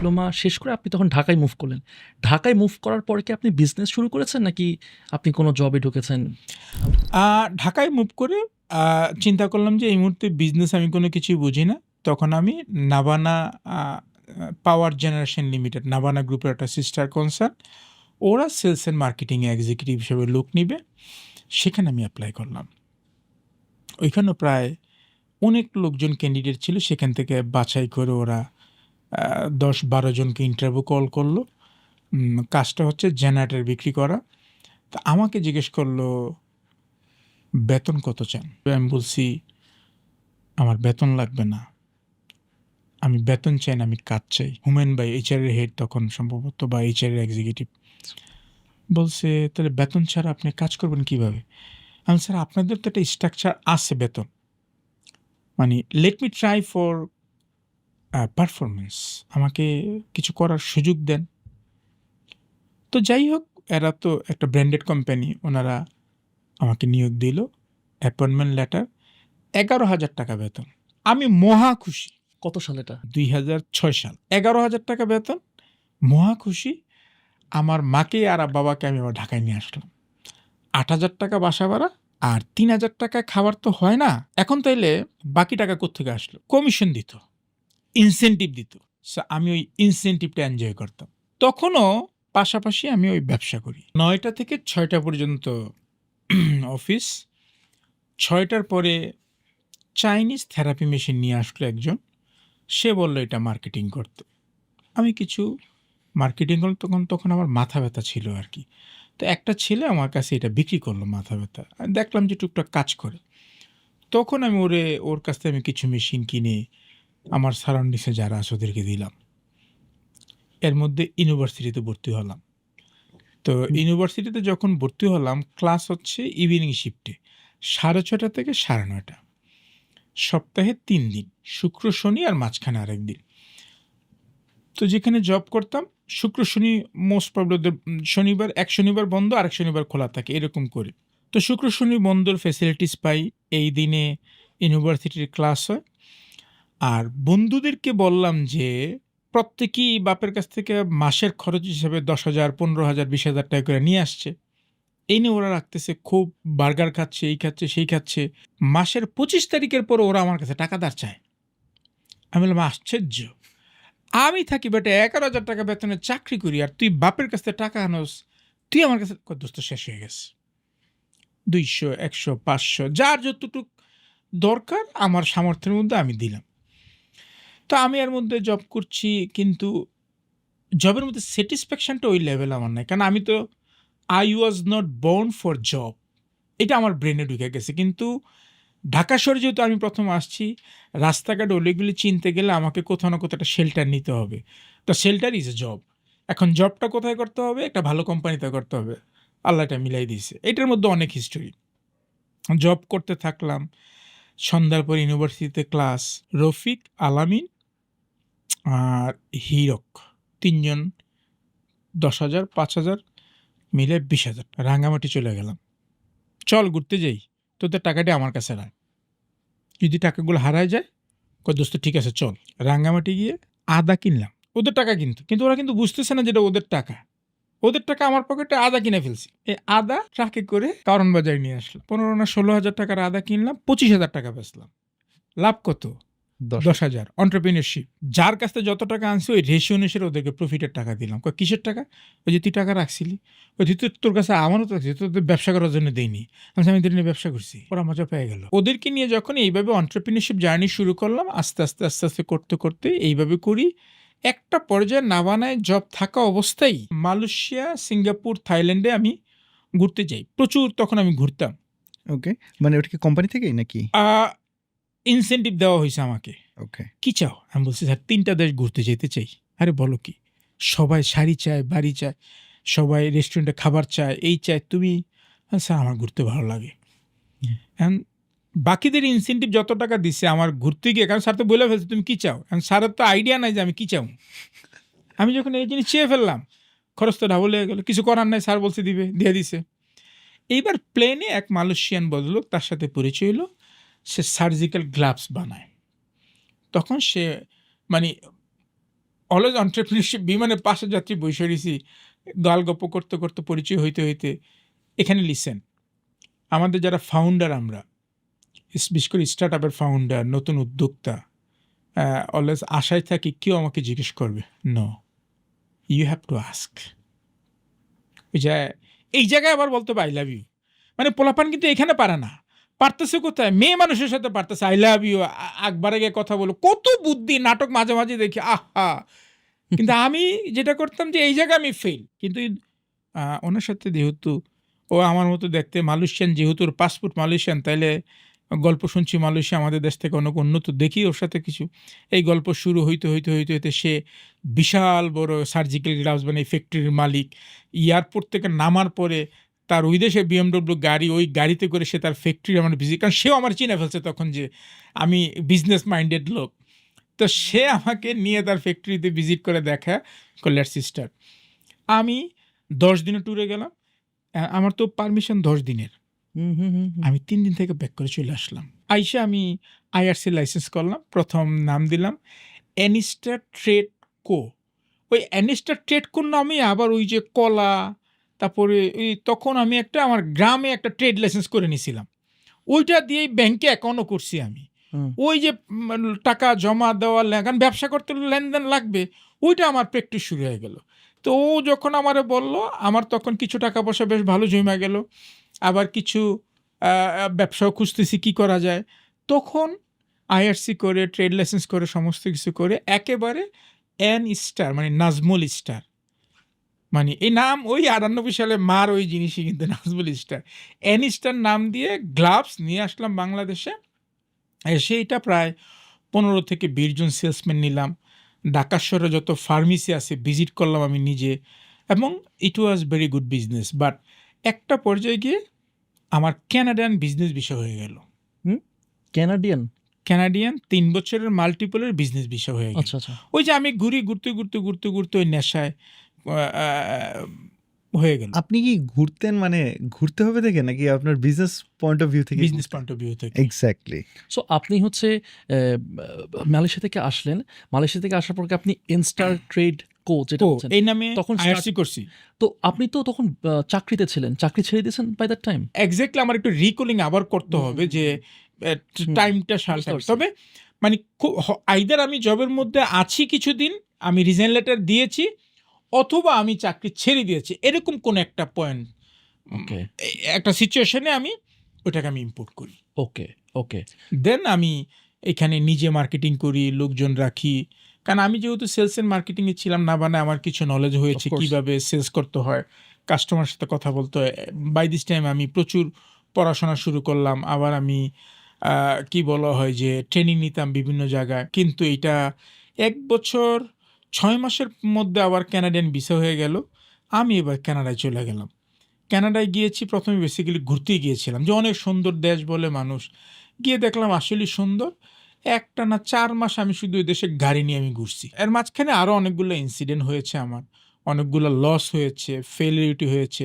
Diploma শেষ করে আপনি তখন ঢাকায় মুভ করলেন। ঢাকায় মুভ করার পরে কি আপনি বিজনেস শুরু করেছেন নাকি আপনি কোনো জবে ঢুকেছেন? ঢাকায় মুভ করে চিন্তা করলাম যে এই মুহূর্তে বিজনেস আমি কোনো কিছুই বুঝি না। তখন আমি নাবানা পাওয়ার জেনারেশন লিমিটেড নাবানা গ্রুপের একটা সিস্টার কনসার্ন। ওরা সেলস অ্যান্ড মার্কেটিং এক্সিকিউটিভ হিসেবে লোক নিবে। সেখানে আমি অ্যাপ্লাই করলাম। ওইখানেও প্রায় অনেক লোকজন ক্যান্ডিডেট ছিল। সেখান থেকে বাছাই করে ওরা আ ১০-১২ জনকে ইন্টারভিউ কল করল। কাজটা হচ্ছে জেনারেটর বিক্রি করা। তা আমাকে জিজ্ঞেস করল, "বেতন কত চান?" আমি বলছি, "আমার বেতন লাগবে না। আমি বেতন চাই না, আমি কাজ চাই।" হুমেন ভাই এইচআর এর হেড তখন সম্ভবত বা এইচআর এর এক্সিকিউটিভ। বলছে, "তাহলে বেতন ছাড়া আপনি কাজ করবেন কীভাবে?" আমি "স্যার আপনাদের তো একটা স্ট্রাকচার আছে বেতন। মানে let me try for a performance. আমাকে কিছু করার সুযোগ দেন।" তো যাই হোক এরা তো একটা ব্র্যান্ডেড কোম্পানি। ওনারা আমাকে নিয়োগ দিল। Appointment letter. ৳১১,০০০ বেতন। আমি মহা খুশি। কত সাল এটা? ২০০৬ সাল। ৳১১,০০০ বেতন। মহা খুশি। আমার মাকে আর বাবাকে আমি আবার ঢাকায় নিয়ে আসলাম। ৳৮,০০০ বাসা ভাড়া আর ৳৩,০০০ খাবার তো হয় না। এখন তাইলে বাকি টাকা কোত্থেকে আসলো? কমিশন দিত। ইনসেনটিভ দিত। আমি ওই ইনসেনটিভটা এনজয় করতাম। তখনও পাশাপাশি আমি ওই ব্যবসা করি। নয়টা থেকে ছয়টা পর্যন্ত অফিস। ছয়টার পরে চাইনিজ থেরাপি মেশিন নিয়ে আসলো একজন। সে বলল এটা মার্কেটিং করতে। আমি কিছু মার্কেটিং করলাম তখন, তখন আমার মাথা ব্যথা ছিল আর কি তো একটা ছেলে আমার কাছে এটা বিক্রি করল মাথা ব্যথা। দেখলাম যে টুকটাক কাজ করে। তখন আমি ওরে ওর কাছ থেকে আমি কিছু মেশিন কিনে আমার সারাউন্ডিংস যারা আছে ওদেরকে দিলাম। এর মধ্যে ইউনিভার্সিটিতে ভর্তি হলাম। তো ইউনিভার্সিটিতে যখন ভর্তি হলাম ক্লাস হচ্ছে ইভিনিং শিফটে। ৬:৩০ থেকে ৯:৩০ সপ্তাহে তিন দিন। শুক্র, শনি আর মাঝখানে আরেকদিন। তো যেখানে জব করতাম শুক্র, শনি মোস্ট প্রবাবলি ওদের শনিবার এক শনিবার বন্ধ আরেক শনিবার খোলা থাকে এরকম করে। তো শুক্র, শনি বন্ধর ফ্যাসিলিটিস পাই। এই দিনে ইউনিভার্সিটির ক্লাস হয়। আর বন্ধুদেরকে বললাম যে প্রত্যেকেই বাপের কাছ থেকে মাসের খরচ হিসেবে দশ হাজার পনেরো হাজার বিশ হাজার টাকা করে নিয়ে আসছে। এই নিয়ে ওরা রাখতেছে খুব বার্গার খাচ্ছে, এই খাচ্ছে, সেই খাচ্ছে। মাসের ২৫ তারিখের পরে ওরা আমার কাছে টাকা ধার চায়। আমি বললাম, "আশ্চর্য! আমি থাকি বেটা এগারো হাজার টাকা বেতনে চাকরি করি আর তুই বাপের কাছ থেকে টাকা আনোস। তুই আমার কাছে" "দোস্ত শেষ হয়ে গেছে। দুইশো একশো পাঁচশো যার যতটুক দরকার আমার সামর্থ্যের মধ্যে আমি দিলাম।" তো আমি এর মধ্যে জব করছি কিন্তু জবের মধ্যে স্যাটিসফ্যাকশনটা ওই লেভেল আমার নাই। কারণ আমি তো I was not born for job. এটা আমার ব্রেনে ঢুকে গেছে। কিন্তু ঢাকা শহরে যেহেতু আমি প্রথম আসছি, রাস্তাঘাট অলিগলি চিনতে গেলে আমাকে কোথাও না কোথাও একটা শেল্টার নিতে হবে। তো শেল্টার ইজ এ জব। এখন জবটা কোথায় করতে হবে? একটা ভালো কোম্পানিতে করতে হবে। আল্লাহ এটা মিলাই দিছে। এটার মধ্যে অনেক হিস্টোরি। জব করতে থাকলাম। সন্ধ্যার পর ইউনিভার্সিটিতে ক্লাস। রফিক, আলামিন আর হীরক ৩ জন ১০,০০০, ৫,০০০ মিলে ২০,০০০ রাঙ্গামাটি চলে গেলাম। চল ঘুরতে যাই। তোদের টাকাটি আমার কাছে রাখ। যদি টাকাগুলো হারায় যায়, কয় দোস্ত ঠিক আছে চল। রাঙ্গামাটি গিয়ে আদা কিনলাম। ওদের টাকা কিন্তু। কিন্তু ওরা কিন্তু বুঝতেছে না যেটা ওদের টাকা। ওদের টাকা আমার পকেটে আদা কিনে ফেলছি। এই আদা ট্রাকে করে কারণ বাজারে নিয়ে আসলাম। ১৫ না ১৬,০০০ টাকার আদা কিনলাম, ২৫,০০০ টাকা বেচলাম। লাভ কত? ১০ ১০,০০০ এন্টারপ্রেনিউরশিপ। যার কাছ থেকে যত টাকা আনছি ওই রেশিও অনুসারে ওদেরকে প্রফিটের টাকা দিলাম। কয় কিসের টাকা? ওই যে তুই টাকা রাখছিলি। ওই তুই তোর কাছে আমারও তো তোর তোদের ব্যবসা করার জন্য দেইনি। আমি আমি নিয়ে ব্যবসা করছি। ওরা মজা পেয়ে গেল। ওদেরকে নিয়ে যখন এইভাবে এন্টারপ্রেনিউরশিপ জার্নি শুরু করলাম আস্তে, আস্তে, আস্তে, আস্তে করতে, করতে এইভাবে করি। একটা পর্যায়ে নাভানায় জব থাকা অবস্থায় মালয়েশিয়া, সিঙ্গাপুর, থাইল্যান্ডে আমি ঘুরতে যাই। প্রচুর তখন আমি ঘুরতাম। ওকে। মানে ওটা কি কোম্পানি থেকেই নাকি? ইনসেনটিভ দেওয়া হয়েছে আমাকে। ওকে। কি চাও? আমি বলছি, "স্যার তিনটা দেশ ঘুরতে যেতে চাই।" আরে বলো কি? সবাই শাড়ি চায়, বাড়ি চায়। সবাই রেস্টুরেন্টে খাবার চায়, এই চায়। তুমি? স্যার আমার ঘুরতে ভালো লাগে। বাকিদের ইনসেনটিভ যত টাকা দিছে আমার ঘুরতে গিয়ে কারণ স্যার তো বলে ফেলছে, "তুমি কি চাও?" এখন স্যারের তো আইডিয়া নাই যে আমি কি চাও। আমি যখন এই জিনিস চেয়ে ফেললাম, খরচ তো ডাবল হয়ে গেল। কিছু করার নাই স্যার বলছে দিবে, দিয়ে দিছে। এইবার প্লেনে এক মালয়েশিয়ান ভদ্রলোক তার সাথে পরিচয় হলো। সে সার্জিক্যাল গ্লাভস বানায়। তখন সে মানে অলওয়েজ অন্টারপ্রিনারশিপ বিমানের পাশে যাত্রী বসে রয়েছি, গাল গপ্প করতে করতে পরিচয় হইতে হইতে এখানে লিসেন আমাদের যারা ফাউন্ডার আমরা বিশেষ করে স্টার্ট আপের ফাউন্ডার নতুন উদ্যোক্তা অলওয়েজ আশায় থাকি কেউ আমাকে জিজ্ঞেস করবে ন ইউ হ্যাভ টু আস্ক এই জায়গায় আবার বলতে হবে আই লাভ ইউ মানে পোলাপান কিন্তু এখানে পারে না। পারতেছে কোথায়? মেয়ে মানুষের সাথে পারতেছে। আই লাভ ইউ আকবারে গিয়ে কথা বলো কত বুদ্ধি, নাটক মাঝে মাঝে দেখি, আহা! কিন্তু আমি যেটা করতাম যে, এই জায়গায় আমি ফেল কিন্তু ওনার সাথে যেহেতু, ও আমার মতো দেখতে মালয়েশিয়ান যেহেতু ওর পাসপোর্ট মালয়েশিয়ান তাইলে গল্প শুনছি মালয়েশিয়া আমাদের দেশ থেকে অনেক উন্নত, দেখি ওর সাথে কিছু। এই গল্প শুরু হইতে হইতে হইতে হইতে সে বিশাল বড় সার্জিক্যাল গ্লাভস মানে ফ্যাক্টরির মালিক। এয়ারপোর্ট থেকে নামার পরে তার ওই দেশে বিএমডব্লিউ গাড়ি ওই গাড়িতে করে সে তার ফ্যাক্টরি আমার ভিজিট কারণ সেও আমার চিনে ফেলছে তখন যে আমি বিজনেস মাইন্ডেড লোক। তো সে আমাকে নিয়ে তার ফ্যাক্টরিতে ভিজিট করে দেখা কল্যাণ সিস্টার আমি দশ দিনের ট্যুরে গেলাম। আমার তো পারমিশন দশ দিনের। আমি তিন দিন থেকে ব্যাক করে চলে আসলাম। আইসে আমি আইআরসি লাইসেন্স করলাম প্রথম নাম দিলাম অ্যানিস্টার ট্রেড কো ওই অ্যানিস্টার ট্রেড কোর নামে আবার ওই যে কলা তারপরে ওই তখন আমি একটা আমার গ্রামে একটা ট্রেড লাইসেন্স করে নিয়েছিলাম। ওইটা দিয়েই ব্যাংকে অ্যাকাউন্টও করছি আমি। ওই যে টাকা জমা দেওয়া কারণ ব্যবসা করতে লেনদেন লাগবে ওইটা আমার প্র্যাকটিস শুরু হয়ে গেল। তো ও যখন আমারে বলল আমার তখন কিছু টাকা পয়সা বেশ ভালো জমা গেল। আবার কিছু ব্যবসাও খুঁজতেছি কি করা যায়। তখন আইআরসি করে ট্রেড লাইসেন্স করে সমস্ত কিছু করে একেবারে এন স্টার মানে নাজমুল স্টার মানে এই নাম ওই আটানব্বই সালে মার ওই জিনিসই কিন্তু নাজমুল স্টার এন স্টার নাম দিয়ে গ্লাভস নিয়ে আসলাম বাংলাদেশে। এসে এটা প্রায় পনেরো থেকে বিশ জন সেলসম্যান নিলাম। ঢাকা শহরে যত ফার্মেসি আছে ভিজিট করলাম আমি নিজে এবং it was very good business but একটা পর্যায়ে গিয়ে আমার ক্যানাডিয়ান বিজনেস বিষয় হয়ে গেল। ক্যানাডিয়ান ক্যানাডিয়ান তিন বছরের মাল্টিপলের বিজনেস বিষয় হয়ে গেল। আচ্ছা আচ্ছা। ওই যে আমি ঘুরি ঘুরতে ঘুরতে ঘুরতে ঘুরতে ওই নেশায় হয়ে গেল। আপনি কি ঘুরতেন মানে ঘুরতে হবে দেখে নাকি আপনার বিজনেস পয়েন্ট অফ ভিউ থেকে? বিজনেস পয়েন্ট অফ ভিউ থেকে। এক্স্যাক্টলি সো আপনি হচ্ছে আহ, মালয়েশিয়া থেকে আসলেন। মালয়েশিয়া থেকে আসার পর কি আপনি ইনস্টার ট্রেড কো যেটা ও এই নামে তখন আইআরসি করছি। তো আপনি তো তখন চাকরিতে ছিলেন। চাকরি ছেড়ে দিয়েছেন বাই দ্যাট টাইম এক্স্যাক্টলি আমার একটু রিকলিং আবার করতে হবে যে টাইমটা সালটা তবে মানে আইদার আমি জবের মধ্যে আছি কিছুদিন আমি রিজাইন লেটার দিয়েছি অথবা আমি চাকরি ছেড়ে দিয়েছি এরকম কোন একটা পয়েন্ট ওকে একটা সিচুয়েশনে আমি ওটাকে আমি ইম্পোর্ট করি। ওকে ওকে দেন আমি এখানে নিজে মার্কেটিং করি লোকজন রাখি। কারণ আমি যেহেতু সেলস এন্ড মার্কেটিংয়ে ছিলাম না মানে আমার কিছু নলেজ হয়েছে. কীভাবে সেলস করতে হয় কাস্টমার সাথে কথা বলতে হয়। বাই দিস টাইম আমি প্রচুর পড়াশোনা শুরু করলাম আবার আমি কি বলা হয় যে ট্রেনিং নিতাম বিভিন্ন জায়গায়। কিন্তু এটা এক বছর ছয় মাসের মধ্যে আবার ক্যানাডিয়ান ভিসা হয়ে গেল। আমি এবার ক্যানাডায় চলে গেলাম। ক্যানাডায় গিয়েছি, প্রথমে বেসিক্যালি ঘুরতে গিয়েছিলাম। যে অনেক সুন্দর দেশ বলে মানুষ। গিয়ে দেখলাম আসলেই সুন্দর। একটা না চার মাস আমি শুধু ওই দেশে গাড়ি নিয়ে আমি ঘুরছি। এর মাঝখানে আরও অনেকগুলো ইনসিডেন্ট হয়েছে আমার। অনেকগুলো লস হয়েছে ফেলিউরিটি হয়েছে।